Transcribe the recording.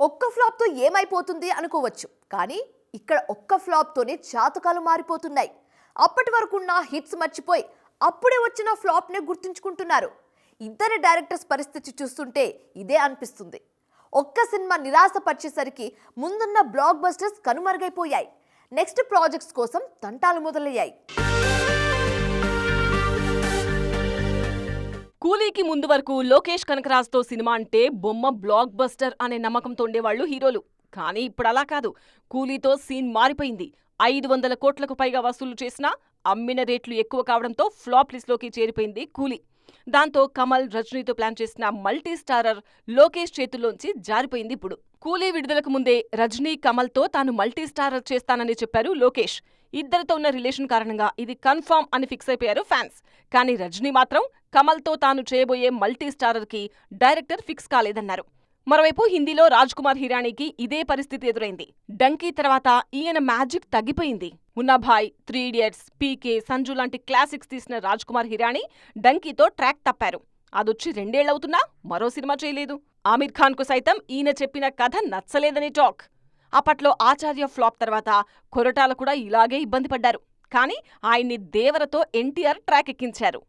ఒక్క ఫ్లాప్తో ఏమైపోతుంది అనుకోవచ్చు. కానీ ఇక్కడ ఒక్క ఫ్లాప్తోనే జాతకాలు మారిపోతున్నాయి. అప్పటి వరకు హిట్స్ మర్చిపోయి అప్పుడే వచ్చిన ఫ్లాప్నే గుర్తుంచుకుంటున్నారు. ఇద్దరు డైరెక్టర్స్ పరిస్థితి చూస్తుంటే ఇదే అనిపిస్తుంది. ఒక్క సినిమా నిరాశపరిచేసరికి ముందున్న బ్లాక్ బస్టర్స్ కనుమరుగైపోయాయి. నెక్స్ట్ ప్రాజెక్ట్స్ కోసం తంటాలు మొదలయ్యాయి. కూలీకి ముందు వరకు లోకేష్ కనకరాజ్తో సినిమా అంటే బొమ్మ బ్లాక్ బస్టర్ అనే నమ్మకంతో ఉండేవాళ్ళు హీరోలు. కానీ ఇప్పుడు అలా కాదు. కూలీతో సీన్ మారిపోయింది. ఐదు వందల కోట్లకు పైగా వసూలు చేసినా అమ్మిన రేట్లు ఎక్కువ కావడంతో ఫ్లాప్ లిస్ట్లోకి చేరిపోయింది కూలీ. దాంతో కమల్ రజనీతో ప్లాన్ చేసిన మల్టీ స్టారర్ లోకేష్ చేతుల్లోంచి జారిపోయింది ఇప్పుడు. కూలీ విడుదలకు ముందే రజనీ కమల్తో తాను మల్టీ స్టారర్ చేస్తానని చెప్పారు లోకేష్. ఇద్దరితో ఉన్న రిలేషన్ కారణంగా ఇది కన్ఫర్మ్ అని ఫిక్స్ అయిపోయారు ఫ్యాన్స్. కానీ రజనీ మాత్రం కమల్తో తాను చేయబోయే మల్టీ స్టారర్కి డైరెక్టర్ ఫిక్స్ కాలేదన్నారు. మరోవైపు హిందీలో రాజ్ కుమార్ హిరానీకి ఇదే పరిస్థితి ఎదురైంది. డంకీ తర్వాత ఈయన మ్యాజిక్ తగ్గిపోయింది. Munnabhai three idiots PK Sanju లాంటి క్లాసిక్స్ తీసిన రాజ్ కుమార్ హిరానీ డంకీతో ట్రాక్ తప్పారు. అదొచ్చి రెండేళ్ళవుతున్నా మరో సినిమా చేయలేదు. ఆమిర్ ఖాన్కు సైతం ఈయన చెప్పిన కథ నచ్చలేదని టాక్. అప్పట్లో ఆచార్య ఫ్లాప్ తర్వాత కొరటాల కూడా ఇలాగే ఇబ్బంది పడ్డారు. కానీ ఆయన్ని దేవరతో ఎన్టీఆర్ ట్రాక్ ఎక్కించారు